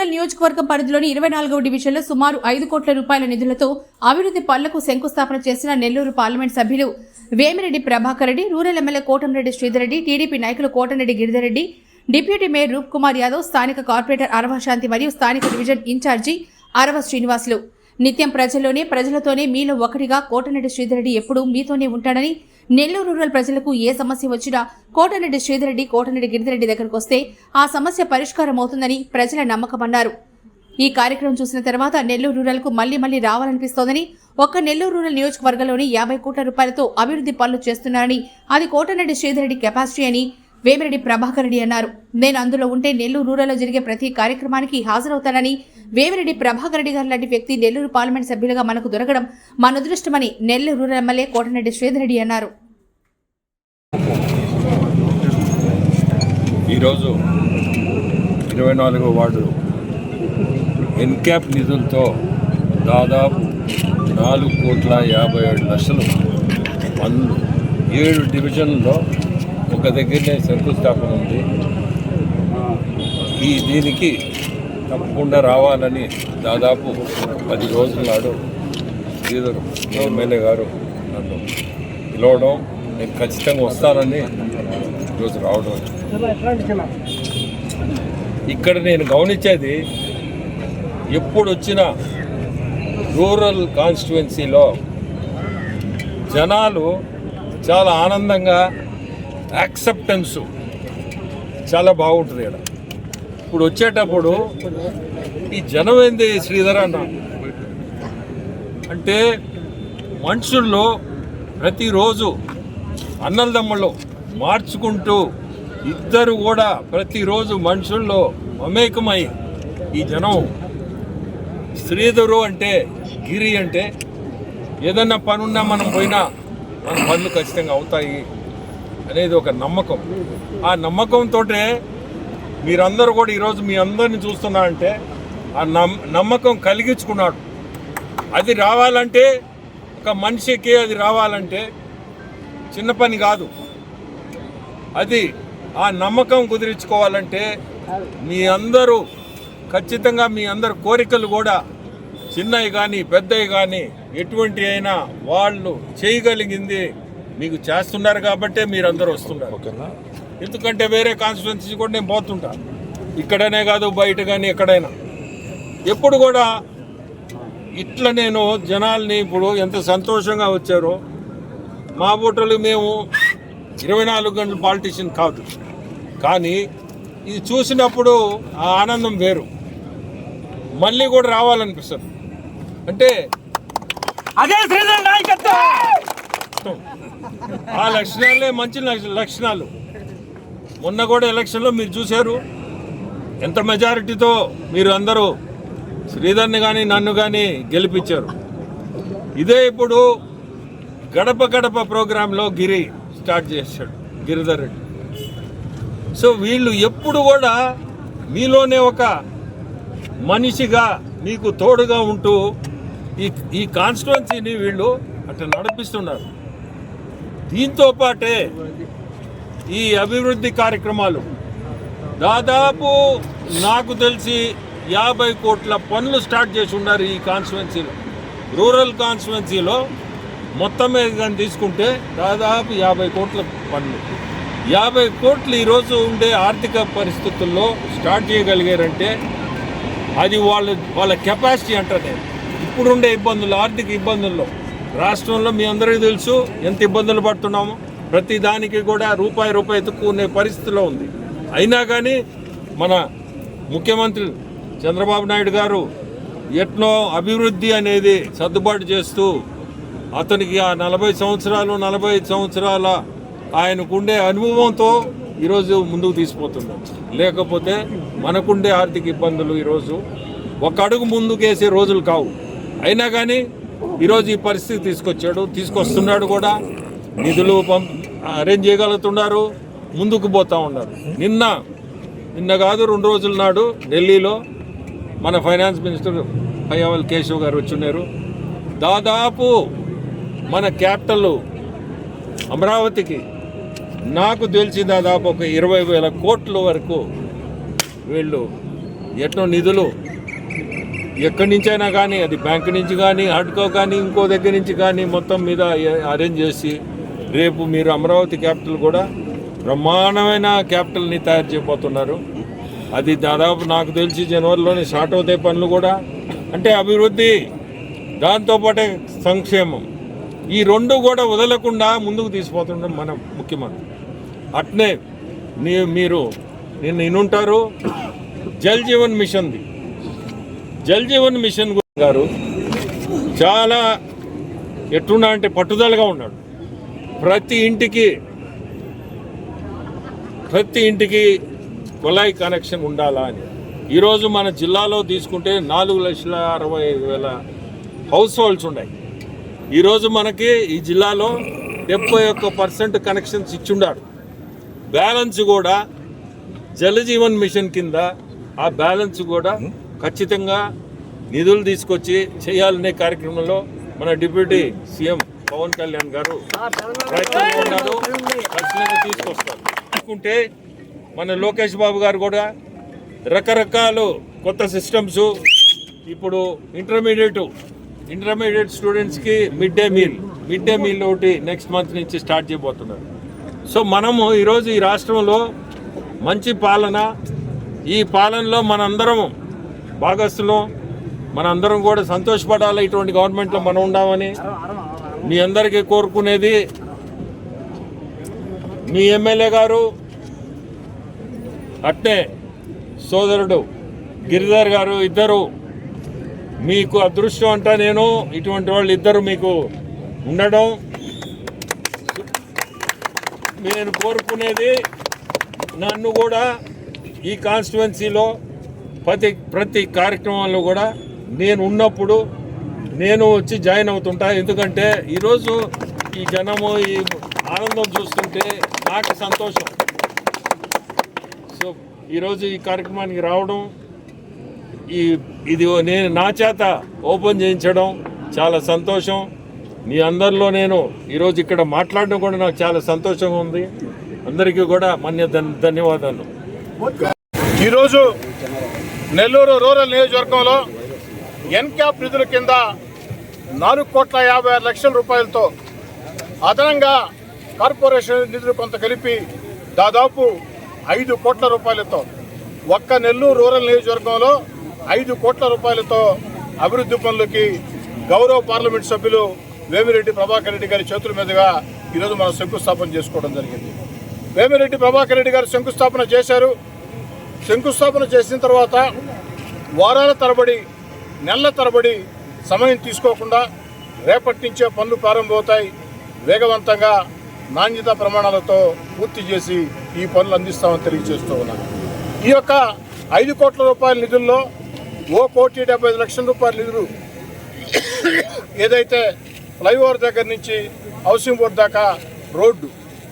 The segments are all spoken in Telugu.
రూరల్ నియోజకవర్గం పరిధిలోని ఇరవై నాలుగవ డివిజన్లో సుమారు ఐదు కోట్ల రూపాయల నిధులతో అభివృద్ధి పనులకు శంకుస్థాపన చేసిన నెల్లూరు పార్లమెంట్ సభ్యులు Vemireddy Prabhakar Reddy rural MLA Kotamreddy Sridhar Reddy TDP నాయకులు కోటంరెడ్డి గిరిధర్రెడ్డి డిప్యూటీ మేయర్ రూప్ కుమార్ యాదవ్ స్థానిక కార్పొరేటర్ అరవ శాంతి మరియు స్థానిక డివిజన్ ఇన్ఛార్జి అరవ శ్రీనివాసులు. నిత్యం ప్రజల్లోనే ప్రజలతోనే మీలో ఒకటిగా కోటనరెడ్డి శ్రీధర్రెడ్డి ఎప్పుడూ మీతోనే ఉంటాడని నెల్లూరు రూరల్ ప్రజలకు ఏ సమస్య వచ్చినా కోటరెడ్డి శ్రీధరెడ్డి కోటరెడ్డి గిరిధరెడ్డి దగ్గరకు వస్తే ఆ సమస్య పరిష్కారం అవుతుందని ప్రజల నమ్మకమన్నారు. ఈ కార్యక్రమం చూసిన తర్వాత నెల్లూరు రూరల్కు మళ్ళీ మళ్ళీ రావాలనిపిస్తోందని ఒక్క నెల్లూరు రూరల్ నియోజకవర్గంలోని యాభై కోట్ల రూపాయలతో అభివృద్ధి పనులు చేస్తున్నారని అది కోటరెడ్డి శ్రీధరెడ్డి కెపాసిటీ అని వేమిరెడ్డి ప్రభాకర్ రెడ్డి అన్నారు. నేను అందులో ఉంటే నెల్లూరు రూరల్లో జరిగే ప్రతి కార్యక్రమానికి హాజరవుతానని వేమిరెడ్డి ప్రభాకర్ రెడ్డి గారు లాంటి వ్యక్తి నెల్లూరు పార్లమెంట్ సభ్యులుగా మనకు దొరకడం మన అదృష్టమని నెల్లూరు రూరల్ ఎమ్మెల్యే కోటనరెడ్డి శ్రీధర్ రెడ్డి అన్నారు. ఈరోజు ఇరవై నాలుగో వార్డు ఎన్క్యాప్ నిధులతో దాదాపు నాలుగు కోట్ల యాభై ఏడు లక్షలు ఏడు డివిజన్లో ఒక దగ్గరనే శంకుస్థాపన ఉంది. ఈ దీనికి తప్పకుండా రావాలని దాదాపు పది రోజుల నాడు శ్రీధర్ ఎమ్మెల్యే గారు నన్ను పిలవడం నేను ఖచ్చితంగా వస్తానని ఈరోజు రావడం ఇక్కడ నేను గమనించేది ఎప్పుడు వచ్చినా రూరల్ కాన్స్టిట్యువెన్సీలో జనాలు చాలా ఆనందంగా యాక్సెప్టెన్స్ చాలా బాగుంటుంది ఇక్కడ. ఇప్పుడు వచ్చేటప్పుడు ఈ జనం ఏంది శ్రీధర్ అన్న? అంటే మనుషుల్లో ప్రతిరోజు అన్నలదమ్ములు మార్చుకుంటూ ఇద్దరు కూడా ప్రతిరోజు మనుషుల్లో మమేకమై ఈ జనం. శ్రీధరు అంటే గిరి అంటే ఏదన్నా పనున్నా మనం పోయినా మన పనులు ఖచ్చితంగా అవుతాయి. అనేది ఒక నమ్మకం. ఆ నమ్మకంతో మీరందరూ కూడా ఈరోజు మీ అందరిని చూస్తున్నా అంటే ఆ నమ్ నమ్మకం కలిగించుకున్నాడు. అది రావాలంటే ఒక మనిషికి అది రావాలంటే చిన్న పని కాదు. అది ఆ నమ్మకం కుదిరించుకోవాలంటే మీ అందరూ ఖచ్చితంగా మీ అందరు కోరికలు కూడా చిన్నవి కానీ పెద్దవి కానీ ఎటువంటి అయినా వాళ్ళు చేయగలిగింది మీకు చేస్తున్నారు కాబట్టే మీరు అందరూ వస్తున్నారు ఎందుకంటే వేరే కాన్స్టిట్యున్సీ కూడా నేను పోతుంటా. ఇక్కడనే కాదు బయట కానీ ఎక్కడైనా. ఎప్పుడు కూడా ఇట్లా నేను జనాల్ని ఇప్పుడు ఎంత సంతోషంగా వచ్చారో మా ఓటర్లు మేము ఇరవై నాలుగు గంటల పాలిటీషియన్ కాదు. కానీ ఇది చూసినప్పుడు ఆ ఆనందం వేరు. మళ్ళీ కూడా రావాలనిపిస్తుంది. అంటే అదే శ్రీధర్ నాయకత్వం! ఆ లక్షణాలే మంచి లక్ష- లక్షణాలు. మొన్న కూడా ఎలక్షన్లో మీరు చూశారు. ఎంత మెజారిటీతో మీరు అందరూ శ్రీధర్ని కానీ నన్ను కానీ గెలిపించారు. ఇదే ఇప్పుడు గడప గడప ప్రోగ్రాంలో గిరి స్టార్ట్ చేశాడు గిరిధర్ రెడ్డి. సో వీళ్ళు ఎప్పుడు కూడా మీలోనే ఒక మనిషిగా మీకు తోడుగా ఉంటూ ఈ ఈ కాన్స్టిట్యున్సీని వీళ్ళు అట్లా నడిపిస్తున్నారు. దీంతో పాటే ఈ అభివృద్ధి కార్యక్రమాలు దాదాపు నాకు తెలిసి యాభై కోట్ల పనులు స్టార్ట్ చేసి ఉన్నారు ఈ కాన్స్టిట్యున్సీలో. రూరల్ కాన్స్టిట్యున్సీలో మొత్తం మీద కానీ తీసుకుంటే దాదాపు యాభై కోట్ల పనులు. యాభై కోట్లు ఈరోజు ఉండే ఆర్థిక పరిస్థితుల్లో స్టార్ట్ చేయగలిగారంటే అది వాళ్ళ వాళ్ళ కెపాసిటీ అంటారు ఇప్పుడుండే ఇబ్బందులు ఆర్థిక ఇబ్బందుల్లో రాష్ట్రంలో మీ అందరికీ తెలుసు ఎంత ఇబ్బందులు పడుతున్నామో. ప్రతి దానికి కూడా రూపాయి రూపాయి ఎత్తుక్కునే పరిస్థితిలో ఉంది. అయినా కానీ మన ముఖ్యమంత్రి చంద్రబాబు నాయుడు గారు ఎట్నో అభివృద్ధి అనేది సర్దుబాటు చేస్తూ అతనికి ఆ నలభై సంవత్సరాలు నలభై ఐదు సంవత్సరాల ఆయనకుండే అనుభవంతో ఈరోజు ముందుకు తీసుకుపోతున్నాం లేకపోతే మనకుండే ఆర్థిక ఇబ్బందులు ఈరోజు. ఒక అడుగు ముందుకేసే రోజులు కావు. అయినా కానీ ఈరోజు ఈ పరిస్థితి తీసుకొచ్చాడు తీసుకొస్తున్నాడు కూడా. నిధులు పంప్ అరేంజ్ చేయగలుగుతున్నారు ముందుకు పోతూ ఉన్నారు. నిన్న నిన్న కాదు రెండు రోజుల నాడు ఢిల్లీలో మన ఫైనాన్స్ మినిస్టర్ పయ్యావల్ కేశవ్ గారు వచ్చున్నారు. దాదాపు మన క్యాపిటల్ అమరావతికి నాకు తెలిసి దాదాపు ఒక ఇరవై వేల కోట్ల వరకు వీళ్ళు ఎట్నో నిధులు ఎక్కడి అయినా కానీ అది బ్యాంక్ నుంచి కానీ హడ్కో కానీ ఇంకో దగ్గర నుంచి కానీ మొత్తం మీద అరేంజ్ చేసి రేపు మీరు అమరావతి క్యాపిటల్ కూడా బ్రహ్మాండమైన క్యాపిటల్ని తయారు చేయబోతున్నారు. అది దాదాపు నాకు తెలిసి జనవరిలోనే స్టార్ట్ అవుతాయి పనులు కూడా. అంటే అభివృద్ధి దాంతోపాటే సంక్షేమం. ఈ రెండు కూడా వదలకుండా ముందుకు తీసుకుపోతుండడం మన ముఖ్యమంత్రి. అట్నే మీరు నిన్ను వినుంటారు జల్ జీవన్ మిషన్ది. జల్ జీవన్ మిషన్ గారు చాలా ఎట్టున్నా అంటే పట్టుదలగా ఉన్నాడు. ప్రతి ఇంటికి ప్రతి ఇంటికి కుళాయి కనెక్షన్ ఉండాలా అని. ఈరోజు మన జిల్లాలో తీసుకుంటే నాలుగు లక్షల అరవై ఐదు వేల హౌస్ హోల్డ్స్ ఉన్నాయి. ఈరోజు మనకి ఈ జిల్లాలో డెబ్బై ఒక్క పర్సెంట్ కనెక్షన్స్ ఇచ్చిండారు బ్యాలెన్స్ కూడా జలజీవన్ మిషన్ కింద ఆ బ్యాలెన్స్ కూడా ఖచ్చితంగా నిధులు తీసుకొచ్చి చేయాలనే కార్యక్రమంలో మన డిప్యూటీ సీఎం పవన్ కళ్యాణ్ గారు ప్రయత్నంలో ఉన్నారు ఖచ్చితంగా తీసుకొస్తారు. అనుకుంటే మన లోకేష్ బాబు గారు కూడా రకరకాలు కొత్త సిస్టమ్స్ ఇప్పుడు ఇంటర్మీడియట్ ఇంటర్మీడియట్ స్టూడెంట్స్కి mid day meal mid day meal ఒకటి నెక్స్ట్ మంత్ నుంచి స్టార్ట్ చేయబోతున్నారు. సో మనము ఈరోజు ఈ రాష్ట్రంలో మంచి పాలన ఈ పాలనలో మనందరము భాగస్థులం మనందరం కూడా సంతోషపడాలి ఇటువంటి గవర్నమెంట్లో మనం ఉండామని. మీ అందరికీ కోరుకునేది మీ ఎమ్మెల్యే గారు అట్నే సోదరుడు గిరిధర్ గారు ఇద్దరు. మీకు అదృష్టం అంటా నేను ఇటువంటి వాళ్ళు ఇద్దరు మీకు ఉండడం. నేను కోరుకునేది నన్ను కూడా ఈ కాన్స్టిట్యువెన్సీలో ప్రతి ప్రతి కార్యక్రమంలో కూడా నేను ఉన్నప్పుడు నేను వచ్చి జాయిన్ అవుతుంటా. ఎందుకంటే ఈరోజు ఈ జనము ఈ ఆనందం చూస్తుంటే నాకు సంతోషం. సో ఈరోజు ఈ కార్యక్రమానికి రావడం ఈ ఇది నేను నా చేత ఓపెన్ చేయించడం చాలా సంతోషం. మీ అందరిలో నేను ఈరోజు ఇక్కడ మాట్లాడడం కూడా నాకు చాలా సంతోషంగా ఉంది. అందరికీ కూడా మన్య ధన్యవాదాలు. ఈరోజు నెల్లూరు రూరల్ నియోజకవర్గంలో ఎన్క్యాప్ నిధుల కింద నాలుగు కోట్ల యాభై ఆరు లక్షల రూపాయలతో అదనంగా కార్పొరేషన్ నిధులు కొంత కలిపి దాదాపు ఐదు కోట్ల రూపాయలతో ఒక్క నెల్లూరు రూరల్ నియోజకవర్గంలో ఐదు కోట్ల రూపాయలతో అభివృద్ధి పనులకి గౌరవ పార్లమెంట్ సభ్యులు వేమిరెడ్డి ప్రభాకర్ రెడ్డి గారి చేతుల మీదుగా ఈరోజు మనం శంకుస్థాపన చేసుకోవడం జరిగింది. వేమిరెడ్డి ప్రభాకర్ రెడ్డి గారు శంకుస్థాపన చేశారు. శంకుస్థాపన చేసిన తర్వాత వారాల తరబడి నెలల తరబడి సమయం తీసుకోకుండా రేపటి నుంచే పనులు ప్రారంభమవుతాయి. వేగవంతంగా నాణ్యత ప్రమాణాలతో పూర్తి చేసి ఈ పనులు అందిస్తామని తెలియజేస్తూ ఉన్నాను. ఈ యొక్క ఐదు కోట్ల రూపాయల నిధుల్లో ఓ కోటి డెబ్బై ఐదు లక్షల రూపాయల నిధులు ఏదైతే ఫ్లైఓవర్ దగ్గర నుంచి హౌసింగ్ బోర్డు దాకా రోడ్డు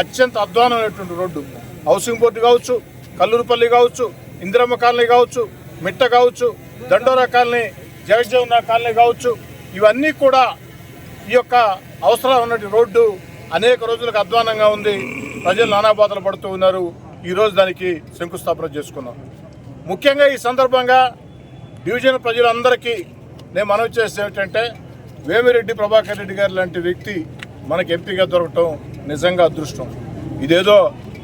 అత్యంత అధ్వానమైనటువంటి రోడ్డు హౌసింగ్ బోర్డు కావచ్చు కల్లూరుపల్లి కావచ్చు ఇందిరమ్మ కాలనీ కావచ్చు మిట్ట కావచ్చు దండోరా కాలనీ జగజ్జీవన కాలనీ కావచ్చు ఇవన్నీ కూడా ఈ యొక్క అవసరం ఉన్నటి రోడ్డు అనేక రోజులకు అధ్వానంగా ఉంది. ప్రజలు నానా బాధలు పడుతూ ఉన్నారు. ఈరోజు దానికి శంకుస్థాపన చేసుకున్నాం. ముఖ్యంగా ఈ సందర్భంగా డివిజన్ ప్రజలందరికీ నేను మనవి చేసేది ఏమిటంటే వేమిరెడ్డి ప్రభాకర్ రెడ్డి గారు లాంటి వ్యక్తి మనకి ఎంపీగా దొరకటం నిజంగా అదృష్టం. ఇదేదో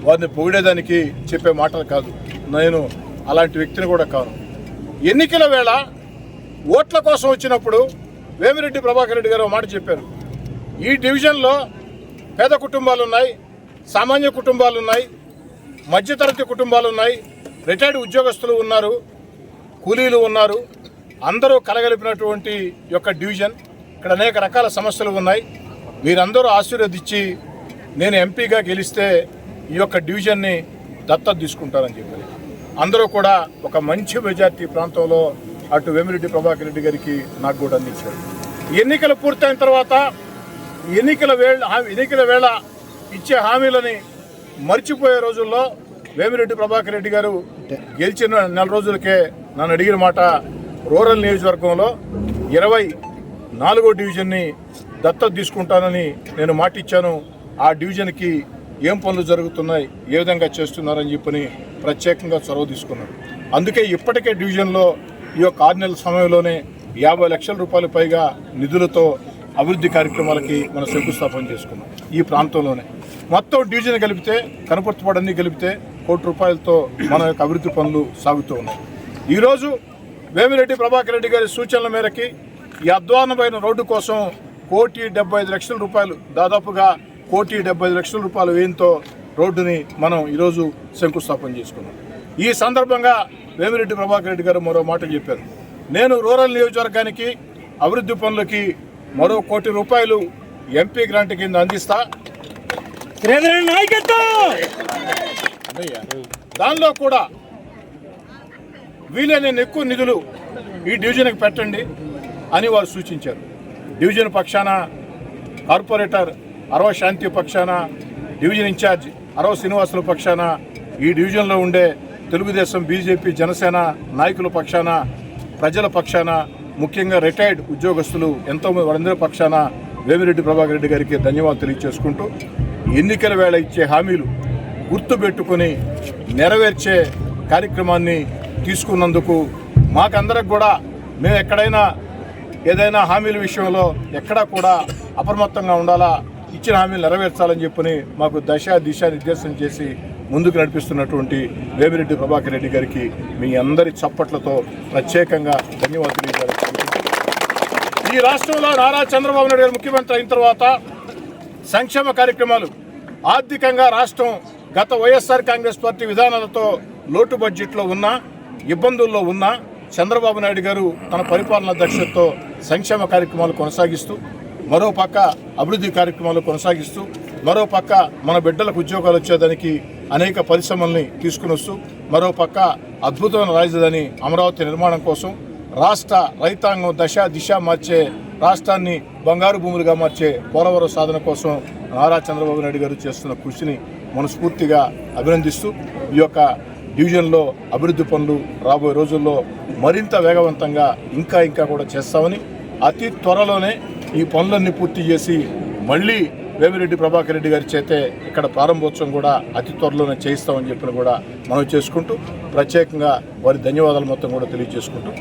వారిని పొగిడేదానికి చెప్పే మాటలు కాదు. నేను అలాంటి వ్యక్తిని కూడా కాను. ఎన్నికల వేళ ఓట్ల కోసం వచ్చినప్పుడు వేమిరెడ్డి ప్రభాకర్ రెడ్డి గారు మాట చెప్పారు. ఈ డివిజన్లో పేద కుటుంబాలు ఉన్నాయి సామాన్య కుటుంబాలు ఉన్నాయి మధ్యతరగతి కుటుంబాలు ఉన్నాయి రిటైర్డ్ ఉద్యోగస్తులు ఉన్నారు కూలీలు ఉన్నారు అందరూ కలగలిపినటువంటి యొక్క డివిజన్. ఇక్కడ అనేక రకాల సమస్యలు ఉన్నాయి. వీరందరూ ఆశీర్వదించి నేను ఎంపీగా గెలిస్తే ఈ యొక్క డివిజన్ని దత్తత తీసుకుంటారని చెప్పారు. అందరూ కూడా ఒక మంచి మెజార్టీ ప్రాంతంలో అటు వేమిరెడ్డి ప్రభాకర్ రెడ్డి గారికి నాకు కూడా అందించారు. ఎన్నికలు పూర్తయిన తర్వాత ఎన్నికల వేళ ఎన్నికల వేళ ఇచ్చే హామీలని మర్చిపోయే రోజుల్లో వేమిరెడ్డి ప్రభాకర్ రెడ్డి గారు గెలిచిన నెల రోజులకే నన్ను అడిగిన మాట రూరల్ నియోజకవర్గంలో ఇరవై నాలుగో డివిజన్ని దత్తత తీసుకుంటానని నేను మాటిచ్చాను. ఆ డివిజన్కి ఏం పనులు జరుగుతున్నాయి ఏ విధంగా చేస్తున్నారని చెప్పని ప్రత్యేకంగా చొరవ తీసుకున్నారు అందుకే ఇప్పటికే డివిజన్లో ఈ యొక్క ఆరు నెలల సమయంలోనే యాభై లక్షల రూపాయల పైగా నిధులతో అభివృద్ధి కార్యక్రమాలకి మనం శంకుస్థాపన చేసుకున్నాం ఈ ప్రాంతంలోనే. మొత్తం డివిజన్ కలిపితే కనపర్తిపాడన్నీ కలిపితే కోటి రూపాయలతో మన యొక్క అభివృద్ధి పనులు సాగుతూ ఉన్నాయి. ఈరోజు వేమిరెడ్డి ప్రభాకర్ రెడ్డి గారి సూచనల మేరకి ఈ అధ్వానమైన రోడ్డు కోసం కోటి డెబ్బై ఐదు లక్షల రూపాయలు దాదాపుగా కోటి డెబ్బై లక్షల రూపాయల వ్యయంతో రోడ్డుని మనం ఈరోజు శంకుస్థాపన చేసుకున్నాం. ఈ సందర్భంగా వేమిరెడ్డి ప్రభాకర్ రెడ్డి గారు మరో మాట చెప్పారు. నేను రూరల్ నియోజకవర్గానికి అభివృద్ధి పనులకి మరో కోటి రూపాయలు ఎంపీ గ్రాంట్ కింద అందిస్తా. దానిలో కూడా వీలైన ఎక్కువ నిధులు ఈ డివిజన్కి పెట్టండి అని వారు సూచించారు. డివిజన్ పక్షాన కార్పొరేటర్ అరవ శాంతి పక్షాన డివిజన్ ఇన్ఛార్జ్ అరవ శ్రీనివాసుల పక్షాన ఈ డివిజన్లో ఉండే తెలుగుదేశం బీజేపీ జనసేన నాయకుల పక్షాన ప్రజల పక్షాన ముఖ్యంగా రిటైర్డ్ ఉద్యోగస్తులు ఎంతోమంది వారందరి పక్షాన వేమిరెడ్డి ప్రభాకర్ రెడ్డి గారికి ధన్యవాదాలు తెలియజేసుకుంటూ ఎన్నికల వేళ ఇచ్చే హామీలు గుర్తుపెట్టుకొని నెరవేర్చే కార్యక్రమాన్ని తీసుకున్నందుకు మాకందరికి కూడా మేము ఎక్కడైనా ఏదైనా హామీల విషయంలో ఎక్కడా కూడా అప్రమత్తంగా ఉండాలా? ఇచ్చిన హామీలు నెరవేర్చాలని చెప్పని మాకు దశ దిశ నిర్దేశం చేసి ముందుకు నడిపిస్తున్నటువంటి వేమిరెడ్డి ప్రభాకర్ రెడ్డి గారికి మీ అందరి చప్పట్లతో ప్రత్యేకంగా ధన్యవాదాలు ఈ రాష్ట్రంలో నారా చంద్రబాబు నాయుడు గారు ముఖ్యమంత్రి అయిన తర్వాత సంక్షేమ కార్యక్రమాలు ఆర్థికంగా రాష్ట్రం గత వైఎస్ఆర్ కాంగ్రెస్ పార్టీ విధానాలతో లోటు బడ్జెట్లో ఉన్న ఇబ్బందుల్లో ఉన్న చంద్రబాబు నాయుడు గారు తన పరిపాలనా దక్షతతో సంక్షేమ కార్యక్రమాలు కొనసాగిస్తూ మరోపక్క అభివృద్ధి కార్యక్రమాలు కొనసాగిస్తూ మరోపక్క మన బిడ్డలకు ఉద్యోగాలు వచ్చేదానికి అనేక పరిశ్రమల్ని తీసుకుని వస్తూ మరోపక్క అద్భుతమైన రాజధాని అమరావతి నిర్మాణం కోసం రాష్ట్ర రైతాంగం దశ దిశ మార్చే రాష్ట్రాన్ని బంగారు భూములుగా మార్చే పోలవరం సాధన కోసం నారా చంద్రబాబు నాయుడు గారు చేస్తున్న కృషిని మనస్ఫూర్తిగా అభినందిస్తూ ఈ యొక్క డివిజన్లో అభివృద్ధి పనులు రాబోయే రోజుల్లో మరింత వేగవంతంగా ఇంకా ఇంకా కూడా చేస్తామని అతి త్వరలోనే ఈ పనులన్నీ పూర్తి చేసి మళ్ళీ వేమిరెడ్డి ప్రభాకర్ రెడ్డి గారి చేతే ఇక్కడ ప్రారంభోత్సవం కూడా అతి త్వరలోనే చేయిస్తామని చెప్పిన కూడా మనం చేసుకుంటూ ప్రత్యేకంగా వారి ధన్యవాదాలు మొత్తం కూడా తెలియజేసుకుంటూ